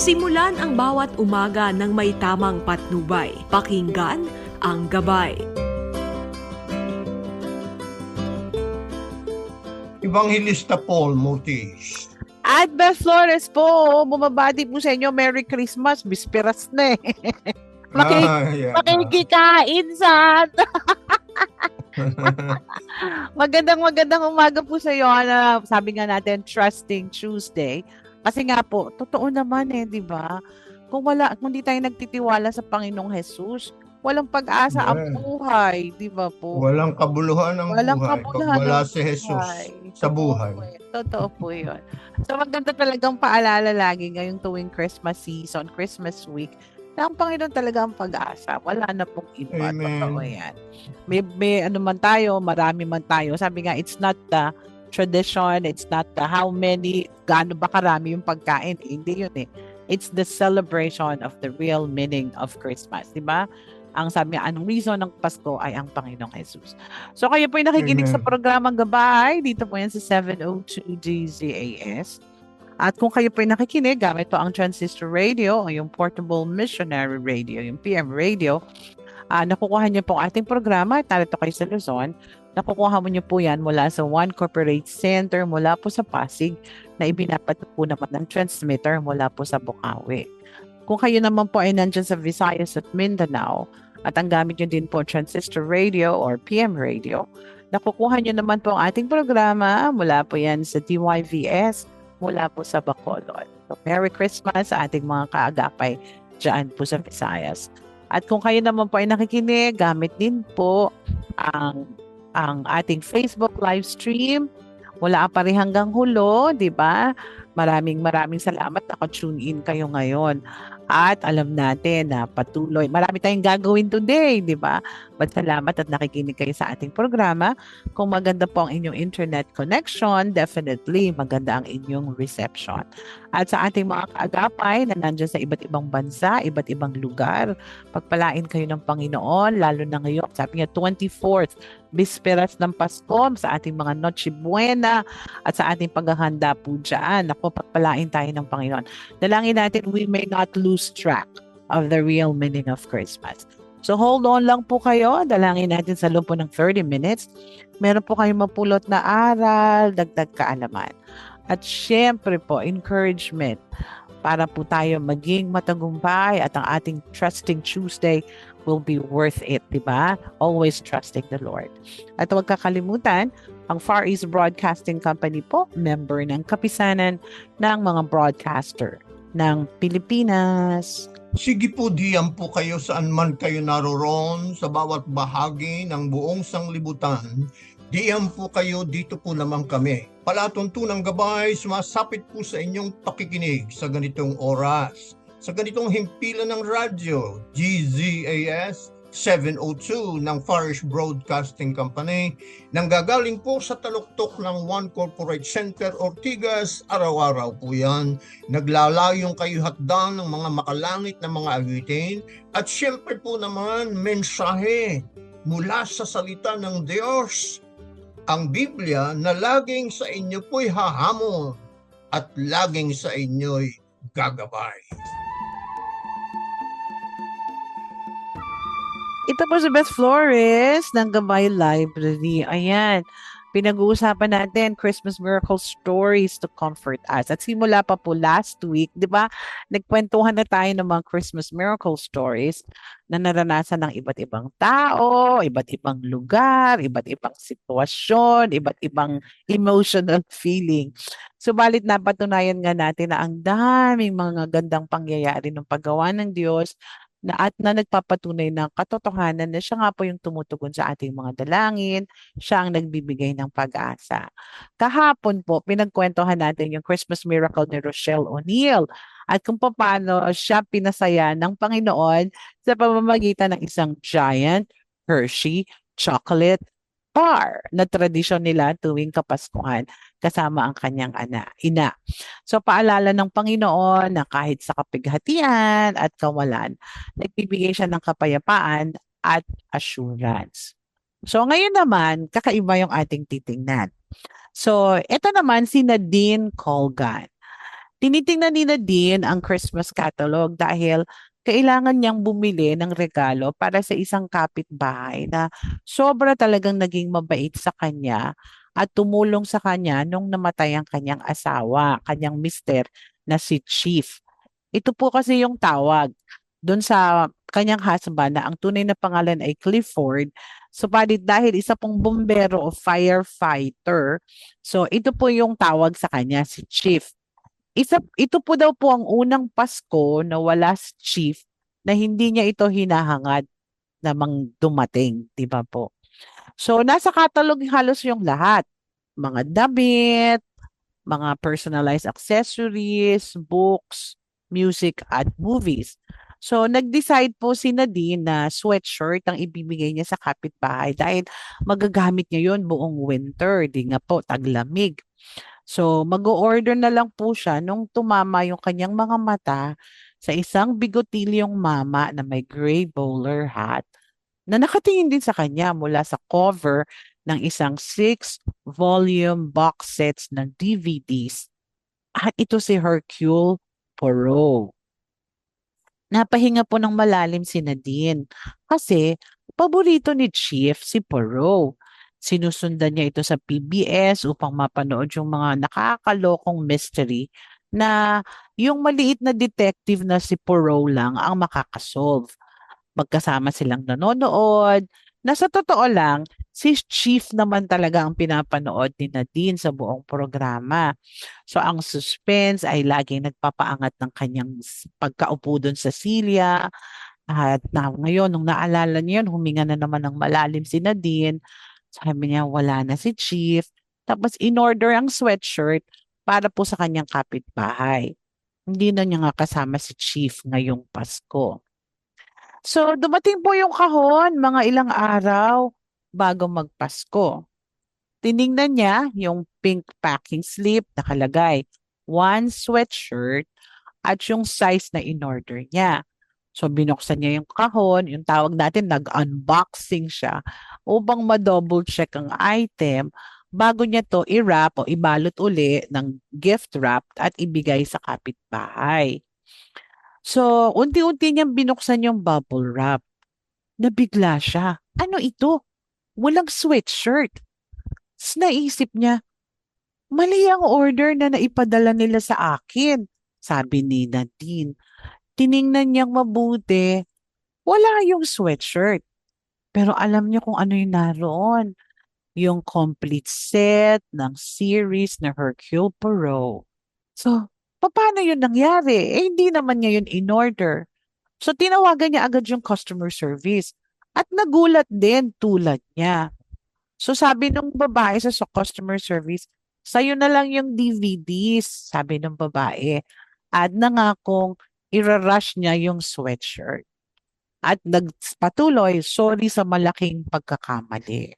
Simulan ang bawat umaga ng may tamang patnubay. Pakinggan ang gabay. Evangelista Paul Mutis. At Beth Flores po, bumabati po sa inyo. Merry Christmas. Bisperas na eh. Maki- Ah, yeah. makikikain sa Magandang magandang umaga po sa iyo. Ano, sabi nga natin, Trusting Tuesday. Kasi nga po, totoo naman eh, di ba? Kung wala, kung di tayo nagtitiwala sa Panginoong Jesus, walang pag-asa ang Yeah. buhay, di ba po? Walang kabuluhan ng Walang buhay kabuluhan pag wala si Jesus buhay. sa buhay. Totoo po yun. So maganda talagang paalala lagi ngayong tuwing Christmas season, Christmas week, na ang Panginoon talaga ang pag-asa. Wala na pong iba. Amen. Totoo yan. May, may ano man tayo, marami man tayo. Sabi nga, it's not the tradition, it's not the how many, gaano ba karami yung pagkain. Eh, Hindi yun eh. It's the celebration of the real meaning of Christmas. Di ba? Ang sabi nga, anong reason ng Pasko ay ang Panginoong Jesus. So kayo po yung nakikinig sa Amen. programang Gabay. Dito po yan sa 702 DZAS. At kung kayo po yung nakikinig, gamit po ang transistor radio o yung portable missionary radio, yung PM radio, ah nakukuha niyo po ang ating programa at narito kayo sa Luzon. Nakukuha mo niyo po yan mula sa One Corporate Center mula po sa Pasig na ibinapat po naman ng transmitter mula po sa Bukawi. Kung kayo naman po ay nandyan sa Visayas at Mindanao at ang gamit niyo din po transistor radio or PM radio, nakukuha niyo naman po ang ating programa mula po yan sa DYVS mula po sa Bacolod. So, Merry Christmas sa ating mga kaagapay dyan po sa Visayas. At kung kayo naman po ay nakikinig, gamit din po ang ang ating Facebook live stream mula pa rin hanggang hulo, di ba? Maraming maraming salamat naka-tune in kayo ngayon. At alam natin na patuloy, marami tayong gagawin today, di ba? But salamat at nakikinig kayo sa ating programa. Kung maganda po ang inyong internet connection, definitely maganda ang inyong reception. At sa ating mga kaagapay na nandyan sa iba't ibang bansa, iba't ibang lugar, pagpalain kayo ng Panginoon, lalo na ngayon, sabi niya 24th, bisperas ng Pasko, sa ating mga Noche Buena, at sa ating paghahanda po dyan. Pagpalain tayo ng Panginoon. Dalangin natin, we may not lose track of the real meaning of Christmas. So hold on lang po kayo. Dalangin natin sa loob po ng 30 minutes. Meron po kayong mapulot na aral, dagdag kaalaman. At syempre po, encouragement para po tayo maging matagumpay at ang ating Trusting Tuesday will be worth it, di ba? Always trusting the Lord. At huwag kakalimutan, ang Far East Broadcasting Company po, member ng kapisanan ng mga broadcaster ng Pilipinas. Sige po, diyan po kayo saan man kayo naroon sa bawat bahagi ng buong sanglibutan. Diyan po kayo, dito po naman kami. Palatuntunang gabay, sumasapit po sa inyong pakikinig sa ganitong oras. Sa ganitong himpilan ng radyo, GZAS 702 ng Farish Broadcasting Company, nanggagaling po sa taluktok ng One Corporate Center Ortigas, araw-araw po yan. Naglalayong kayo hatdan ng mga makalangit na mga awitin at syempre po naman mensahe mula sa salita ng Diyos. Ang Biblia na laging sa inyo po'y hahamon at laging sa inyo'y gagabay. Ito po si Beth Flores ng Gabay Library. Ayan. Pinag-uusapan natin Christmas Miracle Stories to Comfort Us. At simula pa po last week, di ba, nagkwentuhan na tayo ng mga Christmas Miracle Stories na naranasan ng iba't ibang tao, iba't ibang lugar, iba't ibang sitwasyon, iba't ibang emotional feeling. Subalit napatunayan nga natin na ang daming mga gandang pangyayari ng paggawa ng Diyos na at na nagpapatunay ng katotohanan na siya nga po yung tumutugon sa ating mga dalangin, siya ang nagbibigay ng pag-asa. Kahapon po, pinagkwentuhan natin yung Christmas miracle ni Rochelle O'Neill at kung paano siya pinasaya ng Panginoon sa pamamagitan ng isang giant Hershey chocolate bar na tradisyon nila tuwing Kapaskuhan kasama ang kanyang ana, ina. So paalala ng Panginoon na kahit sa kapighatian at kawalan, nagbibigay siya ng kapayapaan at assurance. So ngayon naman, kakaiba yung ating titingnan. So ito naman si Nadine Colgan. Tinitingnan ni Nadine ang Christmas catalog dahil kailangan niyang bumili ng regalo para sa isang kapitbahay na sobra talagang naging mabait sa kanya at tumulong sa kanya nung namatay ang kanyang asawa, kanyang mister na si Chief. Ito po kasi yung tawag doon sa kanyang husband na ang tunay na pangalan ay Clifford. Subalit dahil isa pong bombero o firefighter, so ito po yung tawag sa kanya, si Chief. Isa, ito po daw po ang unang Pasko na wala si Chief na hindi niya ito hinahangad na mang dumating, di ba po? So, nasa catalog halos yung lahat. Mga damit, mga personalized accessories, books, music, at movies. So, nag-decide po si Nadine na sweatshirt ang ibibigay niya sa kapitbahay dahil magagamit niya yon buong winter. Di nga po, taglamig. So, mag-order na lang po siya nung tumama yung kanyang mga mata sa isang bigotilyong mama na may gray bowler hat na nakatingin din sa kanya mula sa cover ng isang six-volume box sets ng DVDs. At ito si Hercule Poirot. Napahinga po ng malalim si Nadine kasi paborito ni Chief si Poirot. Sinusundan niya ito sa PBS upang mapanood yung mga nakakalokong mystery na yung maliit na detective na si Poirot lang ang makakasolve. Magkasama silang nanonood, na sa totoo lang, si Chief naman talaga ang pinapanood ni Nadine sa buong programa. So ang suspense ay laging nagpapaangat ng kanyang pagkaupo doon sa silya. At na, ngayon, nung naalala niya yun, huminga na naman ng malalim si Nadine. Sabi niya, wala na si Chief. Tapos in-order ang sweatshirt para po sa kanyang kapitbahay. Hindi na niya nga kasama si Chief ngayong Pasko. So, dumating po yung kahon mga ilang araw bago magpasko. Tiningnan niya yung pink packing slip nakalagay, one sweatshirt at yung size na in-order niya. So, binuksan niya yung kahon, yung tawag natin, nag-unboxing siya upang ma-double check ang item bago niya to i-wrap o ibalot uli ng gift wrap at ibigay sa kapitbahay. So, unti-unti niyang binuksan yung bubble wrap. Nabigla siya. Ano ito? Walang sweatshirt. Tapos naisip niya, mali ang order na naipadala nila sa akin. Sabi ni Nadine. Tiningnan niyang mabuti. Wala yung sweatshirt. Pero alam niya kung ano yung naroon. Yung complete set ng series na Hercule Poirot. So, paano yun nangyari? Eh, hindi naman niya yun in-order. So, tinawagan niya agad yung customer service. At nagulat din tulad niya. So, sabi nung babae sa sa customer service, sa'yo na lang yung DVDs, sabi ng babae. At nangakong irarush niya yung sweatshirt. At nagpatuloy, sorry sa malaking pagkakamali.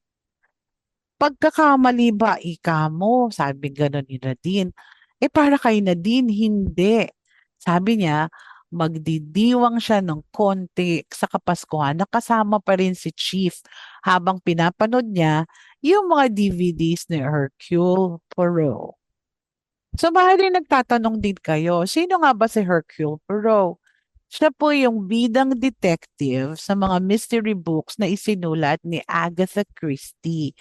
Pagkakamali ba, ika mo? Sabi gano'n ni Nadine. Eh para kay Nadine, hindi. Sabi niya, magdidiwang siya ng konti sa Kapaskuhan na kasama pa rin si Chief habang pinapanood niya yung mga DVDs ni Hercule Poirot. So bali nagtatanong din kayo, sino nga ba si Hercule Poirot? Siya po yung bidang detective sa mga mystery books na isinulat ni Agatha Christie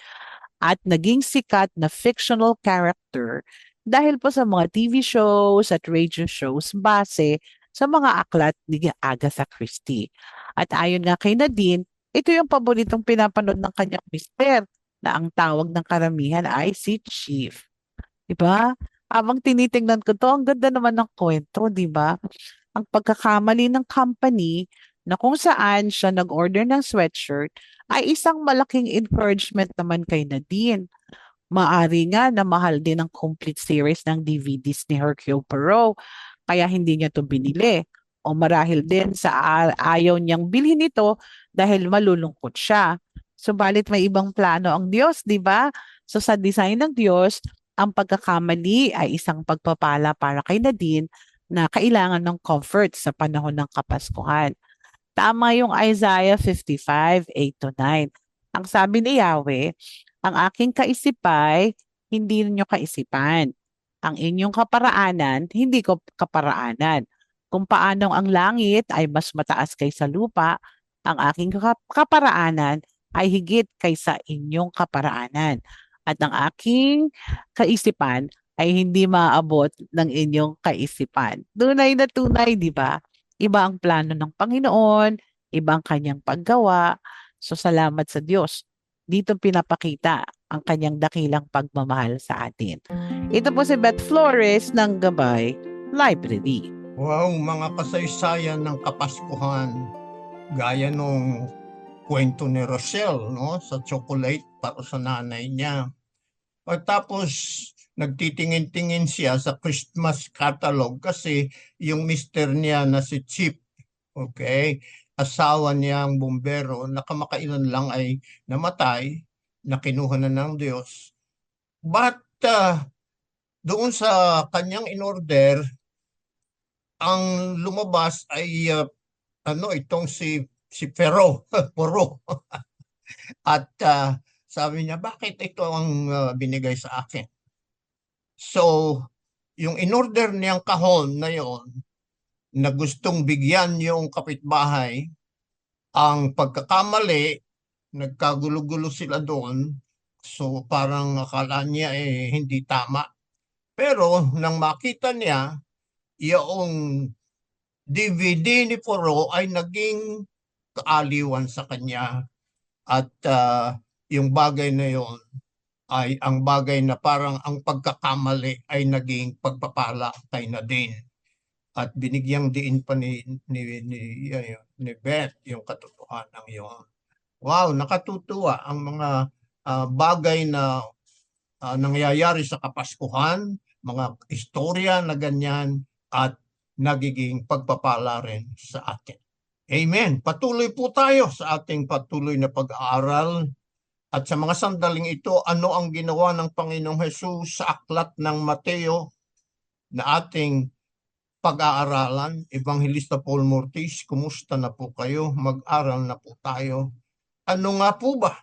at naging sikat na fictional character dahil po sa mga TV shows at radio shows base sa mga aklat ni Agatha Christie. At ayon nga kay Nadine, ito yung paboritong pinapanood ng kanyang mister na ang tawag ng karamihan ay si Chief. Diba? Habang tinitingnan ko to, ang ganda naman ng kwento, di ba? Ang pagkakamali ng company na kung saan siya nag-order ng sweatshirt ay isang malaking encouragement naman kay Nadine. Maari nga na mahal din ang complete series ng DVDs ni Hercule Poirot kaya hindi niya to binili. O marahil din sa ayaw niyang bilhin ito dahil malulungkot siya. Subalit may ibang plano ang Diyos, di ba? So sa design ng Diyos, ang pagkakamali ay isang pagpapala para kay Nadine na kailangan ng comfort sa panahon ng Kapaskuhan. Tama yung Isaiah 55, 8 to 9. Ang sabi ni Yahweh, ang aking kaisipay, hindi ninyo kaisipan. ang inyong kaparaanan, hindi ko kaparaanan. Kung paanong ang langit ay mas mataas kaysa lupa, ang aking kap- kaparaanan ay higit kaysa inyong kaparaanan. At ang aking kaisipan ay hindi maaabot ng inyong kaisipan. Tunay na tunay, di ba? Iba ang plano ng Panginoon, iba ang kanyang paggawa. So salamat sa Diyos. Dito pinapakita ang kanyang dakilang pagmamahal sa atin. Ito po si Beth Flores ng Gabay Library. Wow, mga kasaysayan ng Kapaskuhan. Gaya nung kwento ni Rochelle, no? Sa chocolate para sa nanay niya. At tapos, nagtitingin-tingin siya sa Christmas catalog kasi yung mister niya na si Chip, okay, asawa niyang bumbero na kamakailan lang ay namatay, na kinuha na ng Diyos. But ah, doon sa kanyang in-order, ang lumabas ay ah, ano itong si si Pero, Puro. At ah, sabi niya, bakit ito ang ah, binigay sa akin? So, yung in-order niyang kahon na yon na gustong bigyan yung kapitbahay, ang pagkakamali, nagkagulo-gulo sila doon. So, parang akala niya eh hindi tama. Pero nang makita niya, yung DVD ni Poro ay naging kaaliwan sa kanya. At ah, yung bagay na yon ay ang bagay na parang ang pagkakamali ay naging pagpapala kay Nadine. At binigyang diin pa ni, ni, ni, ni, ni Beth yung katotohanan yon. Wow, nakatutuwa ang mga ah, bagay na ah, nangyayari sa Kapaskuhan, mga istorya na ganyan at nagiging pagpapala rin sa atin. Amen. Patuloy po tayo sa ating patuloy na pag-aaral. At sa mga sandaling ito, ano ang ginawa ng Panginoong Hesus sa aklat ng Mateo na ating pag-aaralan? Evangelista Paul Mortis, kumusta na po kayo? Mag-aral na po tayo. Ano nga po ba?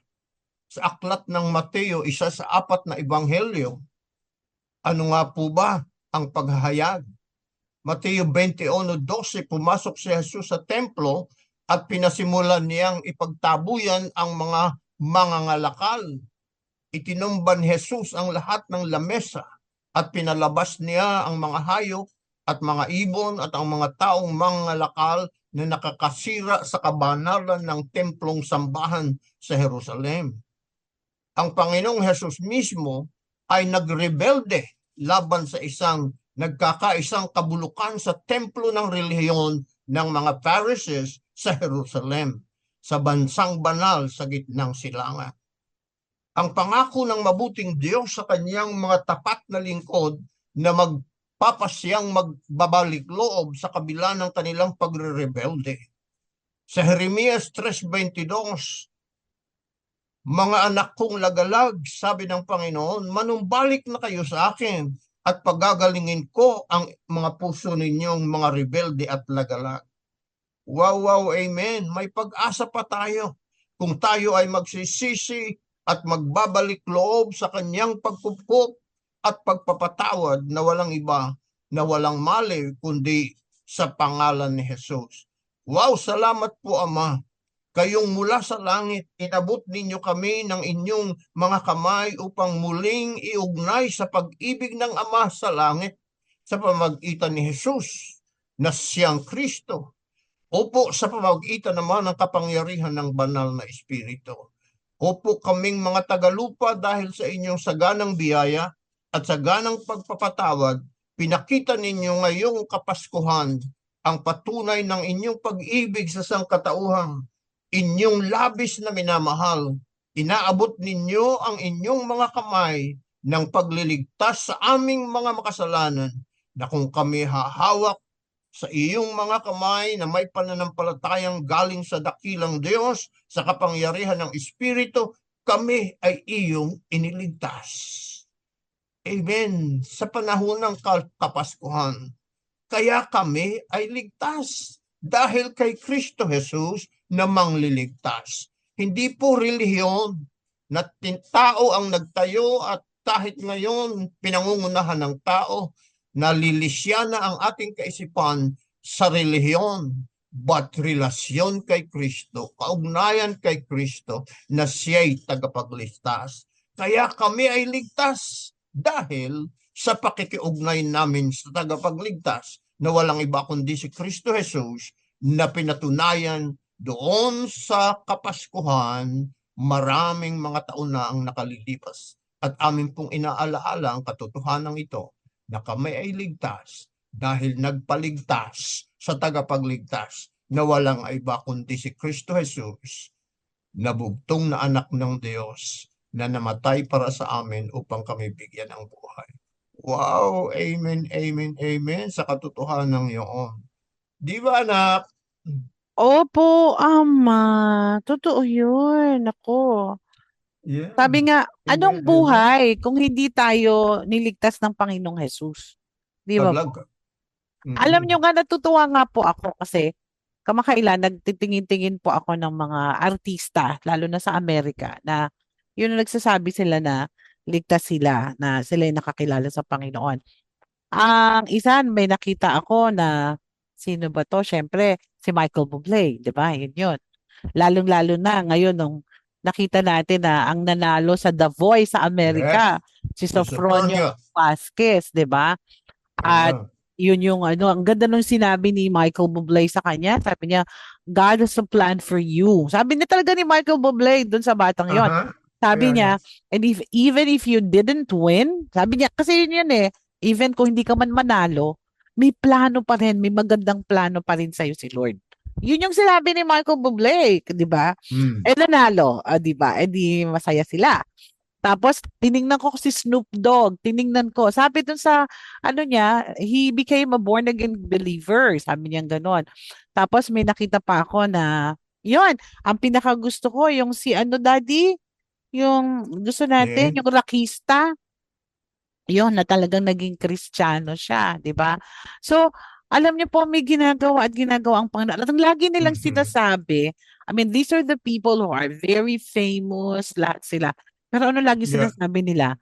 Sa aklat ng Mateo, isa sa apat na ebanghelyo, ano nga po ba ang paghahayag? Mateo 21.12, pumasok si Jesus sa templo at pinasimulan niyang ipagtabuyan ang mga mangangalakal. Itinumban Jesus ang lahat ng lamesa at pinalabas niya ang mga hayop at mga ibon at ang mga taong mangangalakal na nakakasira sa kabanalan ng templong sambahan sa Jerusalem. Ang Panginoong Jesus mismo ay nagrebelde laban sa isang nagkakaisang kabulukan sa templo ng relihiyon ng mga Pharisees sa Jerusalem, sa bansang banal sa gitnang silangan. Ang pangako ng mabuting Diyos sa kanyang mga tapat na lingkod na magpapasyang magbabalik loob sa kabila ng kanilang pagre-rebelde. Sa Jeremias 3.22, Mga anak kong lagalag, sabi ng Panginoon, manumbalik na kayo sa akin at pagagalingin ko ang mga puso ninyong mga rebelde at lagalag. Wow, wow, amen. May pag-asa pa tayo kung tayo ay magsisisi at magbabalik loob sa kanyang pagkupkup at pagpapatawad na walang iba, na walang mali, kundi sa pangalan ni Jesus. Wow, salamat po Ama. Kayong mula sa langit, inabot ninyo kami ng inyong mga kamay upang muling iugnay sa pag-ibig ng Ama sa langit sa pamagitan ni Jesus na siyang Kristo. Opo sa pamagitan naman ng kapangyarihan ng banal na Espiritu. Opo kaming mga tagalupa dahil sa inyong saganang biyaya at saganang pagpapatawad, pinakita ninyo ngayong kapaskuhan ang patunay ng inyong pag-ibig sa sangkatauhan inyong labis na minamahal, inaabot ninyo ang inyong mga kamay ng pagliligtas sa aming mga makasalanan na kung kami hahawak sa iyong mga kamay na may pananampalatayang galing sa dakilang Diyos sa kapangyarihan ng Espiritu, kami ay iyong iniligtas. Amen. Sa panahon ng Kapaskuhan, kaya kami ay ligtas dahil kay Kristo Jesus na mangliligtas. Hindi po relihiyon na tao ang nagtayo at kahit ngayon pinangungunahan ng tao, nalilisya na ang ating kaisipan sa relihiyon, but relasyon kay Kristo, kaugnayan kay Kristo na siya'y tagapagligtas. Kaya kami ay ligtas dahil sa pakikiugnay namin sa tagapagligtas na walang iba kundi si Kristo Jesus na pinatunayan doon sa Kapaskuhan, maraming mga taon na ang nakalilipas. At amin pong inaalaala ang katotohanan ito na kami ay ligtas dahil nagpaligtas sa tagapagligtas na walang iba kundi si Kristo Jesus na bugtong na anak ng Diyos na namatay para sa amin upang kami bigyan ng buhay. Wow! Amen, amen, amen sa katotohanan yun. Di ba anak? Opo, ama. Totoo yun. Ako. Yeah. Sabi nga, anong Amen, amen. buhay kung hindi tayo niligtas ng Panginoong Jesus? Di ba po? Talaga. Mm. Alam nyo nga, natutuwa nga po ako kasi kamakailan, nagtitingin-tingin po ako ng mga artista, lalo na sa Amerika, na yun ang nagsasabi sila na ligtas sila, na sila ay nakakilala sa Panginoon. Ang isa, may nakita ako na sino ba to? Syempre, si Michael Bublé, di ba? Yun yun. Lalong-lalo na ngayon nung nakita natin na ang nanalo sa The Voice sa Amerika, si Sofronio Vasquez, di ba? At Yeah. yun yung ano, ang ganda nung sinabi ni Michael Bublé sa kanya. Sabi niya, God has a plan for you. Sabi niya talaga ni Michael Bublé dun sa batang yon. Aha. Sabi niya, and if even if you didn't win, sabi niya, kasi yun yun eh, even kung hindi ka man manalo, may plano pa rin, may magandang plano pa rin sa'yo si Lord. Yun yung sinabi ni Michael Bublé, di ba? Mm. Eh nanalo, ah, di ba? Eh di masaya sila. Tapos tiningnan ko si Snoop Dogg, tiningnan ko. Sabi dun sa ano niya, he became a born again believer. Sabi niya ganon. Tapos may nakita pa ako na yun, ang pinakagusto ko yung si ano daddy, yung gusto natin, Yeah. yung rakista. Yun, na talagang naging Kristiyano siya, di ba? So, alam niyo po, may ginagawa at ginagawa ang Panginoon. At ang lagi nilang Mhm. sinasabi, I mean, these are the people who are very famous, lahat sila. Pero ano lagi Yeah. sinasabi nila?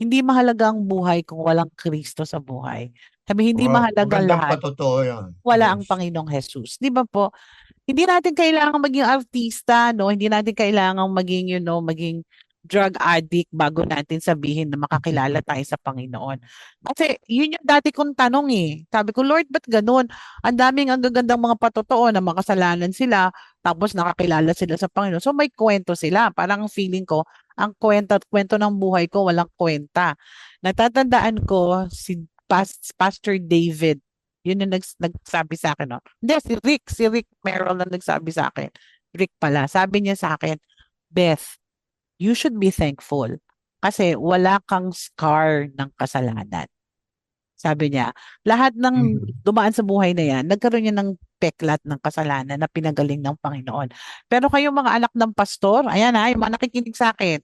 Hindi mahalaga ang buhay kung walang Kristo sa buhay. Sabi, hindi Wow, mahalaga magandang lahat patotoo yan. wala ang Yes. Panginoong Jesus. Di ba po? Hindi natin kailangan maging artista, no? Hindi natin kailangan maging, you know, maging drug addict bago natin sabihin na makakilala tayo sa Panginoon. Kasi yun yung dati kong tanong eh. Sabi ko, Lord, ba't ganun? Ang daming ang gagandang mga patotoo na makasalanan sila, tapos nakakilala sila sa Panginoon. So may kwento sila. Parang ang feeling ko, ang kwento, kwento ng buhay ko, walang kwenta. Natatandaan ko si Pas- Pastor David yun yung nags- nagsabi sa akin, no? Hindi, si Rick, si Rick Merrill ang nagsabi sa akin. Rick pala, sabi niya sa akin, Beth, you should be thankful kasi wala kang scar ng kasalanan. Sabi niya, lahat ng Mhm. dumaan sa buhay na yan, nagkaroon niya ng peklat ng kasalanan na pinagaling ng Panginoon. Pero kayong mga anak ng pastor, ayan ha, yung mga nakikinig sa akin,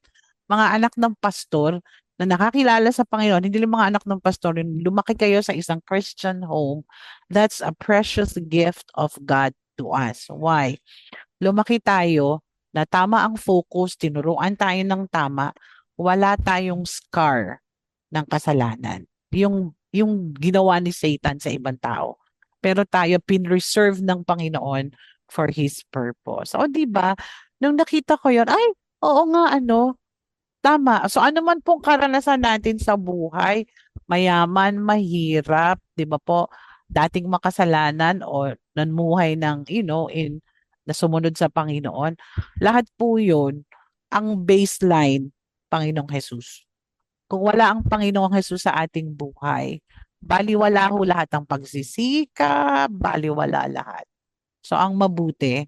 mga anak ng pastor na nakakilala sa Panginoon, hindi lang mga anak ng pastor, lumaki kayo sa isang Christian home, that's a precious gift of God to us. Why? Lumaki tayo na tama ang focus, tinuruan tayo ng tama, wala tayong scar ng kasalanan. Yung yung ginawa ni Satan sa ibang tao. Pero tayo pinreserve ng Panginoon for His purpose. O di ba? Nung nakita ko yon ay, oo nga ano, tama. So ano man pong karanasan natin sa buhay, mayaman, mahirap, di ba po? Dating makasalanan o nanmuhay ng, you know, in na sumunod sa Panginoon. Lahat po yun, ang baseline, Panginoong Jesus. Kung wala ang Panginoong Jesus sa ating buhay, baliwala ho lahat ng pagsisika, baliwala lahat. So ang mabuti,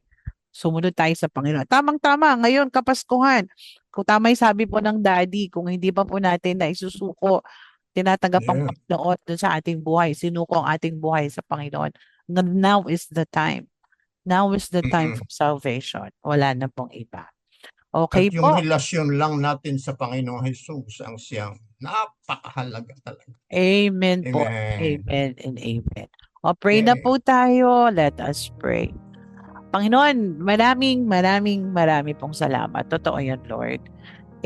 sumunod tayo sa Panginoon. Tamang-tama, ngayon kapaskuhan. Kung tama yung sabi po ng daddy, kung hindi pa po natin na isusuko, tinatanggap ang Yeah. Panginoon dun sa ating buhay, sinuko ang ating buhay sa Panginoon. Ng- Now is the time. Now is the time for salvation. Wala na pong iba. Okay At yung po. relasyon lang natin sa Panginoong Jesus ang siyang napakahalaga talaga. Amen po. Amen. Amen and amen. O pray na Okay. po tayo. Let us pray. Panginoon, maraming, maraming, marami pong salamat. Totoo yan, Lord.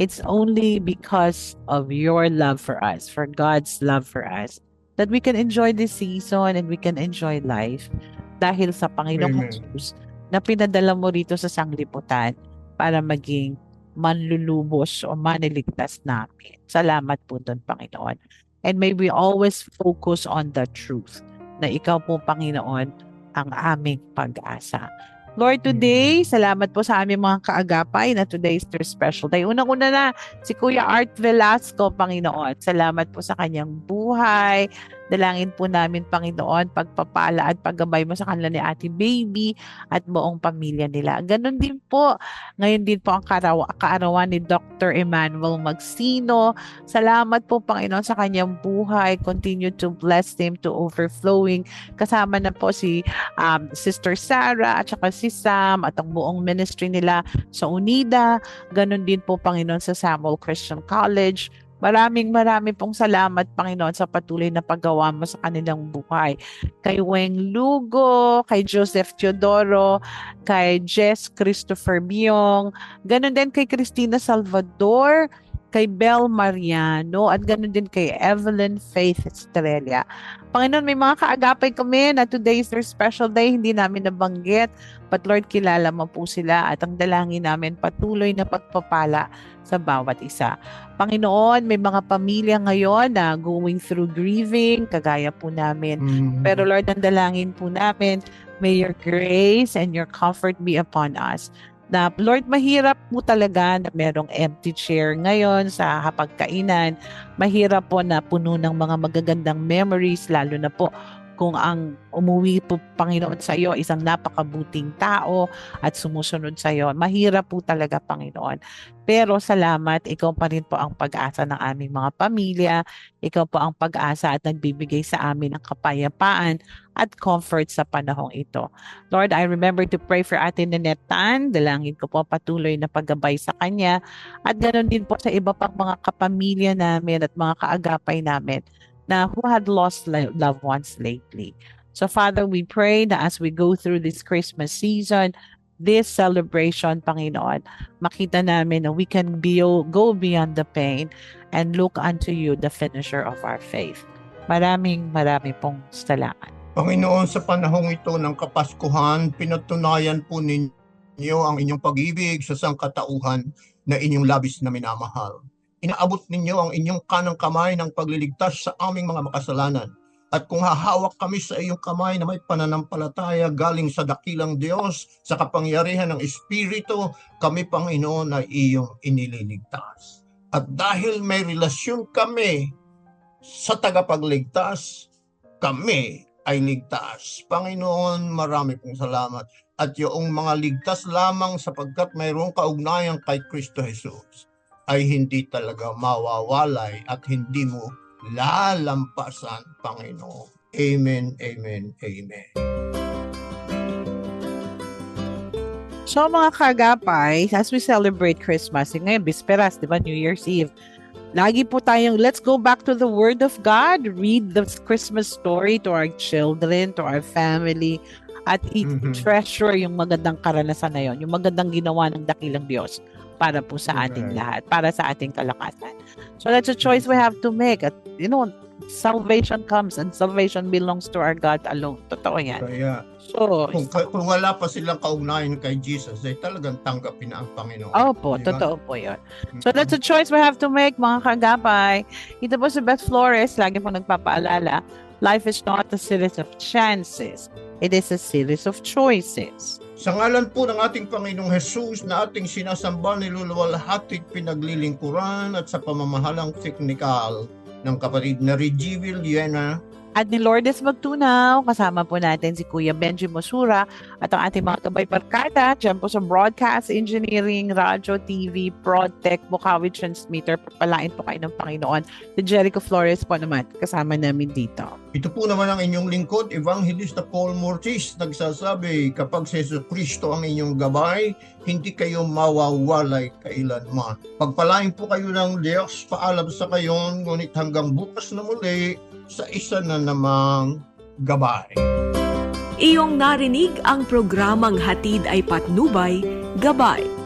It's only because of your love for us, for God's love for us, that we can enjoy this season and we can enjoy life dahil sa Panginoong Amen. Jesus na pinadala mo rito sa sanglibutan para maging manlulubos o maniligtas namin. Salamat po doon, Panginoon. And may we always focus on the truth na ikaw po, Panginoon, ang aming pag-asa. Lord, today, salamat po sa aming mga kaagapay na today is their special day. Unang-una na, si Kuya Art Velasco, Panginoon. Salamat po sa kanyang buhay. Dalangin po namin, Panginoon, pagpapala at paggabay mo sa kanila ni Ate Baby at buong pamilya nila. Ganon din po. Ngayon din po ang karawa, kaarawan ni Dr. Emmanuel Magsino. Salamat po, Panginoon, sa kanyang buhay. Continue to bless him to overflowing. Kasama na po si um, Sister Sarah at saka si Sam at ang buong ministry nila sa Unida. Ganon din po, Panginoon, sa Samuel Christian College. Maraming maraming pong salamat, Panginoon, sa patuloy na paggawa mo sa kanilang buhay. Kay Weng Lugo, kay Joseph Teodoro, kay Jess Christopher Biong, ganon din kay Christina Salvador, kay Bel Mariano, at ganon din kay Evelyn Faith Estrella. Panginoon, may mga kaagapay kami na today is their special day, hindi namin nabanggit. But Lord, kilala mo po sila at ang dalangin namin patuloy na pagpapala sa bawat isa. Panginoon, may mga pamilya ngayon na going through grieving, kagaya po namin. Mm. Pero Lord, ang dalangin po namin, may your grace and your comfort be upon us. Na Lord, mahirap po talaga na merong empty chair ngayon sa hapagkainan. Mahirap po na puno ng mga magagandang memories, lalo na po kung ang umuwi po Panginoon sa iyo isang napakabuting tao at sumusunod sa iyo. Mahirap po talaga Panginoon. Pero salamat, ikaw pa rin po ang pag-asa ng aming mga pamilya. Ikaw po ang pag-asa at nagbibigay sa amin ng kapayapaan at comfort sa panahong ito. Lord, I remember to pray for Ate Nanette Tan. Dalangin ko po patuloy na paggabay sa kanya. At ganoon din po sa iba pang mga kapamilya namin at mga kaagapay namin na who had lost lo- loved ones lately. So Father, we pray that as we go through this Christmas season, this celebration, Panginoon, makita namin na we can be, go beyond the pain and look unto you, the finisher of our faith. Maraming maraming pong salamat. Panginoon, sa panahong ito ng Kapaskuhan, pinatunayan po ninyo ang inyong pag-ibig sa sangkatauhan na inyong labis na minamahal. Inaabot ninyo ang inyong kanang kamay ng pagliligtas sa aming mga makasalanan. At kung hahawak kami sa iyong kamay na may pananampalataya galing sa dakilang Diyos, sa kapangyarihan ng Espiritu, kami, Panginoon, ay iyong inililigtas. At dahil may relasyon kami sa tagapagligtas, kami ay ligtas. Panginoon, marami pong salamat. At yung mga ligtas lamang sapagkat mayroong kaugnayan kay Kristo Jesus ay hindi talaga mawawalay at hindi mo lalampasan, Panginoon. Amen, amen, amen. So mga kagapay, as we celebrate Christmas, yung ngayon, Bisperas, di ba, New Year's Eve, lagi po tayong, let's go back to the Word of God, read the Christmas story to our children, to our family, at Mhm. i-treasure yung magandang karanasan na yon, yung magandang ginawa ng dakilang Diyos para po sa ating lahat, para sa ating kalakasan. So that's a choice we have to make. At, you know, salvation comes and salvation belongs to our God alone. Totoo yan. Kaya So, kung, kung wala pa silang kaugnayan kay Jesus, ay talagang tanggapin na ang Panginoon. Opo, Di ba? totoo po yun. So that's a choice we have to make mga kagapay. Ito po si Beth Flores, lagi po nagpapaalala, life is not a series of chances. It is a series of choices. Sa ngalan po ng ating Panginoong Jesus na ating sinasamba, niluluwalhati, pinaglilingkuran at sa pamamahalang teknikal ng kapatid na Reggie Villena, At ni Lourdes Magtunaw, kasama po natin si Kuya Benji Mosura at ang ating mga kabay barkada dyan po sa Broadcast Engineering, Radio, TV, ProdTech, Bukawi Transmitter. Papalain po kayo ng Panginoon. Si Jericho Flores po naman, kasama namin dito. Ito po naman ang inyong lingkod, Evangelista Paul Mortis, nagsasabi, kapag si Yesu Kristo ang inyong gabay, hindi kayo mawawalay kailanman. Pagpalain po kayo ng Diyos, paalam sa kayon, ngunit hanggang bukas na muli, sa isa na namang gabay. Iyong narinig ang programang Hatid ay Patnubay, Gabay